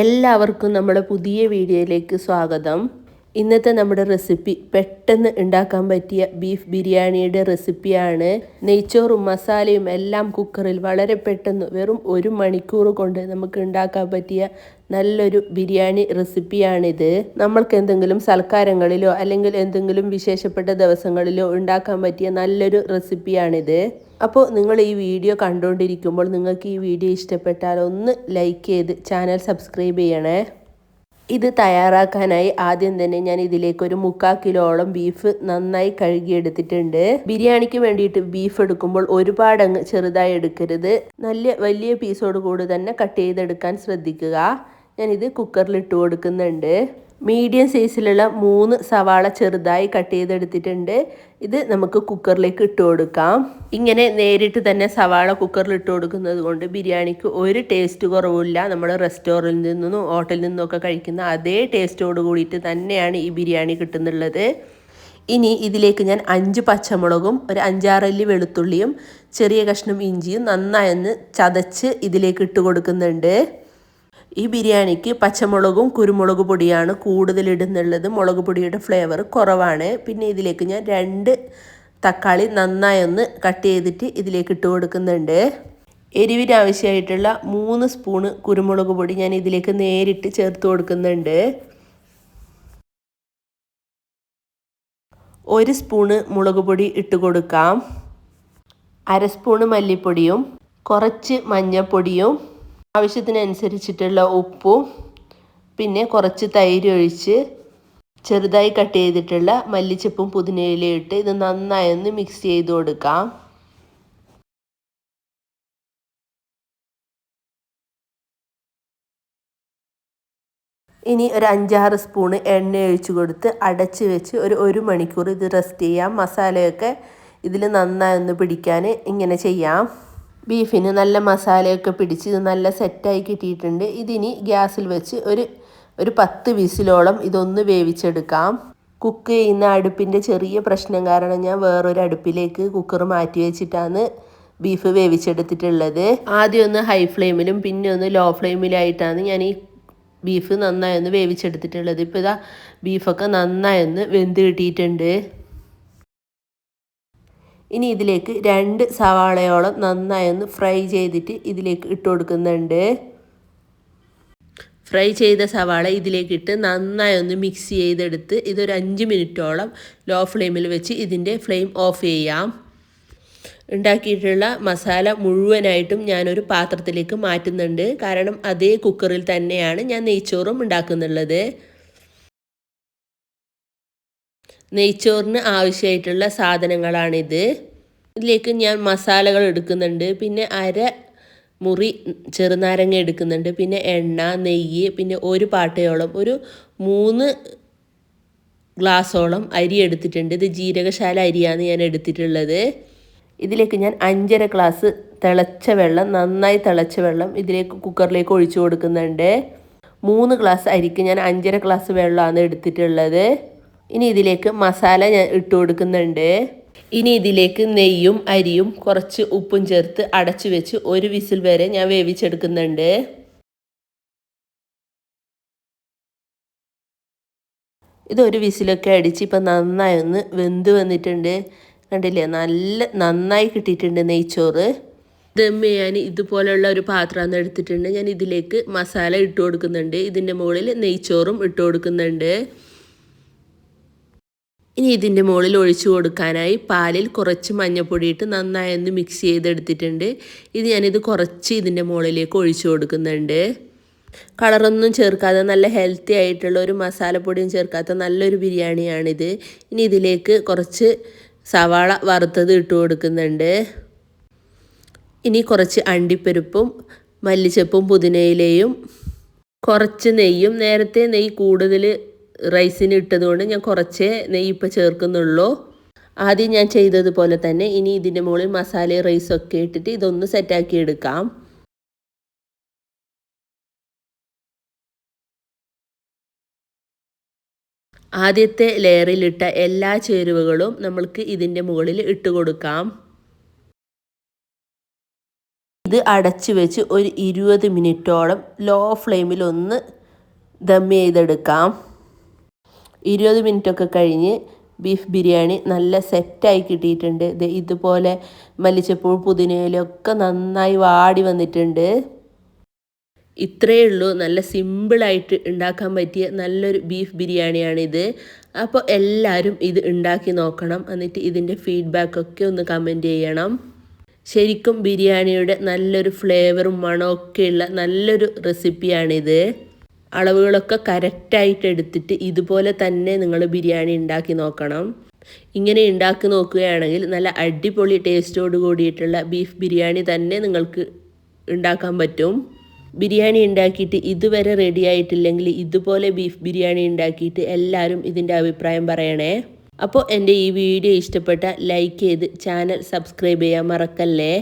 എല്ലാവർക്കും നമ്മുടെ പുതിയ വീഡിയോയിലേക്ക് സ്വാഗതം. ഇന്നത്തെ നമ്മുടെ റെസിപ്പി പെട്ടെന്ന് ഉണ്ടാക്കാൻ പറ്റിയ ബീഫ് ബിരിയാണിയുടെ റെസിപ്പിയാണ്. നെയ്ച്ചോറും മസാലയും എല്ലാം കുക്കറിൽ വളരെ പെട്ടെന്ന് വെറും ഒരു മണിക്കൂർ കൊണ്ട് നമുക്ക് ഉണ്ടാക്കാൻ പറ്റിയ നല്ലൊരു ബിരിയാണി റെസിപ്പിയാണിത്. നമ്മൾക്ക് എന്തെങ്കിലും സൽക്കാരങ്ങളിലോ അല്ലെങ്കിൽ എന്തെങ്കിലും വിശേഷപ്പെട്ട ദിവസങ്ങളിലോ ഉണ്ടാക്കാൻ പറ്റിയ നല്ലൊരു റെസിപ്പിയാണിത്. അപ്പോൾ നിങ്ങൾ ഈ വീഡിയോ കണ്ടുകൊണ്ടിരിക്കുമ്പോൾ നിങ്ങൾക്ക് ഈ വീഡിയോ ഇഷ്ടപ്പെട്ടാൽ ഒന്ന് ലൈക്ക് ചെയ്ത് ചാനൽ സബ്സ്ക്രൈബ് ചെയ്യണേ. ഇത് തയ്യാറാക്കാനായി ആദ്യം തന്നെ ഞാൻ ഇതിലേക്ക് ഒരു മുക്കാൽ കിലോളം ബീഫ് നന്നായി കഴുകിയെടുത്തിട്ടുണ്ട്. ബിരിയാണിക്ക് വേണ്ടിയിട്ട് ബീഫ് എടുക്കുമ്പോൾ ഒരുപാട് അങ്ങ് ചെറുതായി എടുക്കരുത്. നല്ല വലിയ പീസോട് കൂടി തന്നെ കട്ട് ചെയ്തെടുക്കാൻ ശ്രദ്ധിക്കുക. ഞാനിത് കുക്കറിൽ ഇട്ട് കൊടുക്കുന്നുണ്ട്. മീഡിയം സൈസിലുള്ള മൂന്ന് സവാള ചെറുതായി കട്ട് ചെയ്തെടുത്തിട്ടുണ്ട്. ഇത് നമുക്ക് കുക്കറിലേക്ക് ഇട്ട് കൊടുക്കാം. ഇങ്ങനെ നേരിട്ട് തന്നെ സവാള കുക്കറിൽ ഇട്ട് കൊടുക്കുന്നത് കൊണ്ട് ബിരിയാണിക്ക് ഒരു ടേസ്റ്റ് കുറവില്ല നമ്മൾ റെസ്റ്റോറന്റിൽ നിന്നും ഹോട്ടലിൽ നിന്നൊക്കെ കഴിക്കുന്ന അതേ ടേസ്റ്റോട് കൂടിയിട്ട് തന്നെയാണ് ഈ ബിരിയാണി കിട്ടുന്നുള്ളത്. ഇനി ഇതിലേക്ക് ഞാൻ അഞ്ച് പച്ചമുളകും ഒരു അഞ്ചാറല്ലി വെളുത്തുള്ളിയും ചെറിയ കഷ്ണം ഇഞ്ചിയും നന്നായി ഒന്ന് ചതച്ച് ഇതിലേക്ക് ഇട്ട് കൊടുക്കുന്നുണ്ട്. ഈ ബിരിയാണിക്ക് പച്ചമുളകും കുരുമുളക് പൊടിയാണ് കൂടുതൽ ഇടുന്നുള്ളത് മുളക് പൊടിയുടെ ഫ്ലേവർ കുറവാണ്. പിന്നെ ഇതിലേക്ക് ഞാൻ രണ്ട് തക്കാളി നന്നായി ഒന്ന് കട്ട് ചെയ്തിട്ട് ഇതിലേക്ക് ഇട്ട് കൊടുക്കുന്നുണ്ട്. എരിവിന് ആവശ്യമായിട്ടുള്ള മൂന്ന് സ്പൂണ് കുരുമുളക് പൊടി ഞാൻ ഇതിലേക്ക് നേരിട്ട് ചേർത്ത് കൊടുക്കുന്നുണ്ട്. ഒരു സ്പൂണ് മുളക് പൊടി ഇട്ട് കൊടുക്കാം. അര സ്പൂണ് മല്ലിപ്പൊടിയും കുറച്ച് മഞ്ഞൾപ്പൊടിയും ആവശ്യത്തിനനുസരിച്ചിട്ടുള്ള ഉപ്പും പിന്നെ കുറച്ച് തൈര് ഒഴിച്ച് ചെറുതായി കട്ട് ചെയ്തിട്ടുള്ള മല്ലിച്ചപ്പും പുതിനയിലയും ഇട്ട് ഇത് നന്നായി ഒന്ന് മിക്സ് ചെയ്ത് കൊടുക്കാം. ഇനി ഒരു അഞ്ചാറ് സ്പൂണ് എണ്ണ ഒഴിച്ചു കൊടുത്ത് അടച്ച് വെച്ച് ഒരു ഒരു മണിക്കൂർ ഇത് റെസ്റ്റ് ചെയ്യാം. മസാലയൊക്കെ ഇതിൽ നന്നായി ഒന്ന് പിടിക്കാൻ ഇങ്ങനെ ചെയ്യാം. ബീഫിന് നല്ല മസാലയൊക്കെ പിടിച്ച് ഇത് നല്ല സെറ്റായി കിട്ടിയിട്ടുണ്ട്. ഇതിനി ഗ്യാസിൽ വെച്ച് ഒരു ഒരു പത്ത് വിസിലോളം ഇതൊന്ന് വേവിച്ചെടുക്കാം. കുക്ക് ചെയ്യുന്ന അടുപ്പിന്റെ ചെറിയ പ്രശ്നം കാരണം ഞാൻ വേറൊരു അടുപ്പിലേക്ക് കുക്കർ മാറ്റി വെച്ചിട്ടാണ് ബീഫ് വേവിച്ചെടുത്തിട്ടുള്ളത്. ആദ്യം ഒന്ന് ഹൈ ഫ്ലെയിമിലും പിന്നെ ഒന്ന് ലോ ഫ്ലെയിമിലായിട്ടാണ് ഞാൻ ഈ ബീഫ് നന്നായി ഒന്ന് വേവിച്ചെടുത്തിട്ടുള്ളത്. ഇപ്പോൾ ഇതാ ബീഫൊക്കെ നന്നായി ഒന്ന് വെന്ത് കിട്ടിയിട്ടുണ്ട്. ഇനി ഇതിലേക്ക് രണ്ട് സവാളയോളം നന്നായി ഒന്ന് ഫ്രൈ ചെയ്തിട്ട് ഇതിലേക്ക് ഇട്ട് കൊടുക്കുന്നുണ്ട്. ഫ്രൈ ചെയ്ത സവാള ഇതിലേക്ക് ഇട്ട് നന്നായി ഒന്ന് മിക്സ് ചെയ്തെടുത്ത് ഇതൊരു അഞ്ച് മിനിറ്റോളം ലോ ഫ്ലെയിമിൽ വെച്ച് ഇതിന്റെ ഫ്ലെയിം ഓഫ് ചെയ്യാം. ഉണ്ടാക്കിയിട്ടുള്ള മസാല മുഴുവനായിട്ടും ഞാനൊരു പാത്രത്തിലേക്ക് മാറ്റുന്നുണ്ട്. കാരണം അതേ കുക്കറിൽ തന്നെയാണ് ഞാൻ നെയ്ച്ചോറും ഉണ്ടാക്കുന്നുള്ളത്. നെയ്ച്ചോറിന് ആവശ്യമായിട്ടുള്ള സാധനങ്ങളാണിത്. ഇതിലേക്ക് ഞാൻ മസാലകൾ എടുക്കുന്നുണ്ട്. പിന്നെ അര മുറി ചെറുനാരങ്ങ എടുക്കുന്നുണ്ട്. പിന്നെ എണ്ണ നെയ്യ് പിന്നെ ഒരു പാട്ടയോളം ഒരു മൂന്ന് ഗ്ലാസോളം അരി എടുത്തിട്ടുണ്ട്. ഇത് ജീരകശാല അരിയാണ് ഞാൻ എടുത്തിട്ടുള്ളത്. ഇതിലേക്ക് ഞാൻ അഞ്ചര ഗ്ലാസ് തിളച്ച വെള്ളം നന്നായി തിളച്ച വെള്ളം ഇതിലേക്ക് കുക്കറിലേക്ക് ഒഴിച്ചു കൊടുക്കുന്നുണ്ട്. മൂന്ന് ഗ്ലാസ് അരിക്ക് ഞാൻ അഞ്ചര ഗ്ലാസ് വെള്ളമാണ് എടുത്തിട്ടുള്ളത്. ഇനി ഇതിലേക്ക് മസാല ഞാൻ ഇട്ട് കൊടുക്കുന്നുണ്ട്. ഇനി ഇതിലേക്ക് നെയ്യും അരിയും കുറച്ച് ഉപ്പും ചേർത്ത് അടച്ചു വെച്ച് ഒരു വിസിൽ വരെ ഞാൻ വേവിച്ചെടുക്കുന്നുണ്ട്. ഇതൊരു വിസിലൊക്കെ അടിച്ച് ഇപ്പം നന്നായി ഒന്ന് വെന്ത് വന്നിട്ടുണ്ട്. കണ്ടില്ലേ? നല്ല നന്നായി കിട്ടിയിട്ടുണ്ട് നെയ്ച്ചോറ്. ദമ്മ ഞാൻ ഇതുപോലെയുള്ള ഒരു പാത്രമാണ് എടുത്തിട്ടുണ്ട്. ഞാൻ ഇതിലേക്ക് മസാല ഇട്ട് കൊടുക്കുന്നുണ്ട്. ഇതിന്റെ മുകളിൽ നെയ്ച്ചോറും ഇട്ട് കൊടുക്കുന്നുണ്ട്. ഇനി ഇതിന്റെ മുകളിൽ ഒഴിച്ചു കൊടുക്കാനായി പാലിൽ കുറച്ച് മഞ്ഞൾപ്പൊടി ഇട്ട് നന്നായി മിക്സ് ചെയ്തെടുത്തിട്ടുണ്ട്. ഇത് ഞാനിത് കുറച്ച് ഇതിന്റെ മുകളിലേക്ക് ഒഴിച്ചു കൊടുക്കുന്നുണ്ട്. കളറൊന്നും ചേർക്കാതെ നല്ല ഹെൽത്തി ആയിട്ടുള്ള ഒരു മസാലപ്പൊടിയും ചേർക്കാത്ത നല്ലൊരു ബിരിയാണിയാണിത്. ഇനി ഇതിലേക്ക് കുറച്ച് സവാള വറുത്തത് ഇട്ട് കൊടുക്കുന്നുണ്ട്. ഇനി കുറച്ച് അണ്ടിപ്പരിപ്പും മല്ലിച്ചപ്പും പുതിനയിലയും കുറച്ച് നെയ്യും നേരത്തെ നെയ്യ് കൂടുതൽ റൈസിന് ഇട്ടതുകൊണ്ട് ഞാൻ കുറച്ച് നെയ്യ് ചേർക്കുന്നുള്ളൂ. ആദ്യം ഞാൻ ചെയ്തതുപോലെ തന്നെ ഇനി ഇതിന്റെ മുകളിൽ മസാല റൈസൊക്കെ ഇട്ടിട്ട് ഇതൊന്ന് സെറ്റാക്കി എടുക്കാം. ആദ്യത്തെ ലെയറിലിട്ട എല്ലാ ചേരുവകളും നമ്മൾക്ക് ഇതിന്റെ മുകളിൽ ഇട്ട് കൊടുക്കാം. ഇത് അടച്ചു വെച്ച് ഒരു ഇരുപത് മിനിറ്റോളം ലോ ഫ്ലെയിമിൽ ഒന്ന് ദം ചെയ്തെടുക്കാം. ഇരുപത് മിനിറ്റൊക്കെ കഴിഞ്ഞ് ബീഫ് ബിരിയാണി നല്ല സെറ്റായി കിട്ടിയിട്ടുണ്ട്. ഇത് ഇതുപോലെ മല്ലിച്ചപ്പൂ പുതിനയിലൊക്കെ നന്നായി വാടി വന്നിട്ടുണ്ട്. ഇത്രയേ ഉള്ളൂ. നല്ല സിമ്പിളായിട്ട് ഉണ്ടാക്കാൻ പറ്റിയ നല്ലൊരു ബീഫ് ബിരിയാണിയാണിത്. അപ്പോൾ എല്ലാവരും ഇത് ഉണ്ടാക്കി നോക്കണം. എന്നിട്ട് ഇതിന്റെ ഫീഡ്ബാക്കൊക്കെ ഒന്ന് കമന്റ് ചെയ്യണം. ശരിക്കും ബിരിയാണിയുടെ നല്ലൊരു ഫ്ലേവറും മണമൊക്കെയുള്ള നല്ലൊരു റെസിപ്പിയാണിത്. അളവുകളൊക്കെ കറക്റ്റായിട്ട് എടുത്തിട്ട് ഇതുപോലെ തന്നെ നിങ്ങൾ ബിരിയാണി ഉണ്ടാക്കി നോക്കണം. ഇങ്ങനെ ഉണ്ടാക്കി നോക്കുകയാണെങ്കിൽ നല്ല അടിപൊളി ടേസ്റ്റോട് കൂടിയിട്ടുള്ള ബീഫ് ബിരിയാണി തന്നെ നിങ്ങൾക്ക് ഉണ്ടാക്കാൻ പറ്റും. ബിരിയാണി ഉണ്ടാക്കിയിട്ട് ഇതുവരെ റെഡി ആയിട്ടില്ലെങ്കിൽ ഇതുപോലെ ബീഫ് ബിരിയാണി ഉണ്ടാക്കിയിട്ട് എല്ലാവരും ഇതിന്റെ അഭിപ്രായം പറയണേ. അപ്പോൾ എന്റെ ഈ വീഡിയോ ഇഷ്ടപ്പെട്ട ലൈക്ക് ചെയ്ത് ചാനൽ സബ്സ്ക്രൈബ് ചെയ്യാൻ മറക്കല്ലേ?